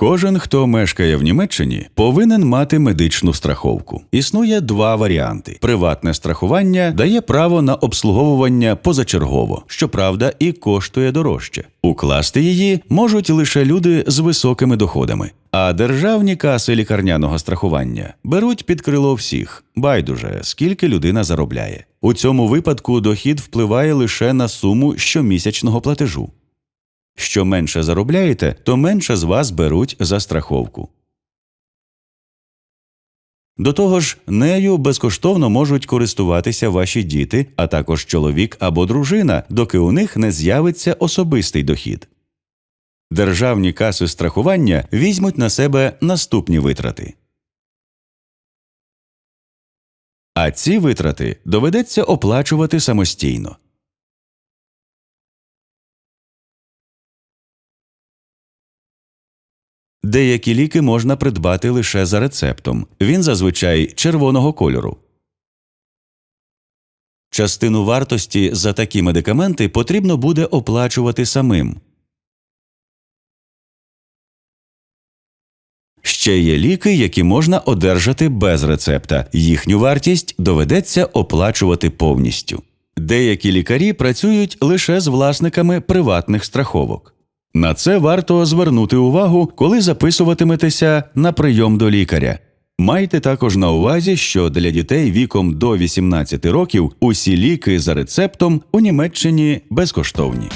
Кожен, хто мешкає в Німеччині, повинен мати медичну страховку. Існує два варіанти: приватне страхування дає право на обслуговування позачергово, щоправда, і коштує дорожче. Укласти її можуть лише люди з високими доходами. А державні каси лікарняного страхування беруть під крило всіх, байдуже, скільки людина заробляє. У цьому випадку дохід впливає лише на суму щомісячного платежу. Що менше заробляєте, то менше з вас беруть за страховку. До того ж, нею безкоштовно можуть користуватися ваші діти, а також чоловік або дружина, доки у них не з'явиться особистий дохід. Державні каси страхування візьмуть на себе наступні витрати. А ці витрати доведеться оплачувати самостійно. Деякі ліки можна придбати лише за рецептом. Він зазвичай червоного кольору. Частину вартості за такі медикаменти потрібно буде оплачувати самим. Ще є ліки, які можна одержати без рецепта. Їхню вартість доведеться оплачувати повністю. Деякі лікарі працюють лише з власниками приватних страховок. На це варто звернути увагу, коли записуватиметеся на прийом до лікаря. Майте також на увазі, що для дітей віком до 18 років усі ліки за рецептом у Німеччині безкоштовні.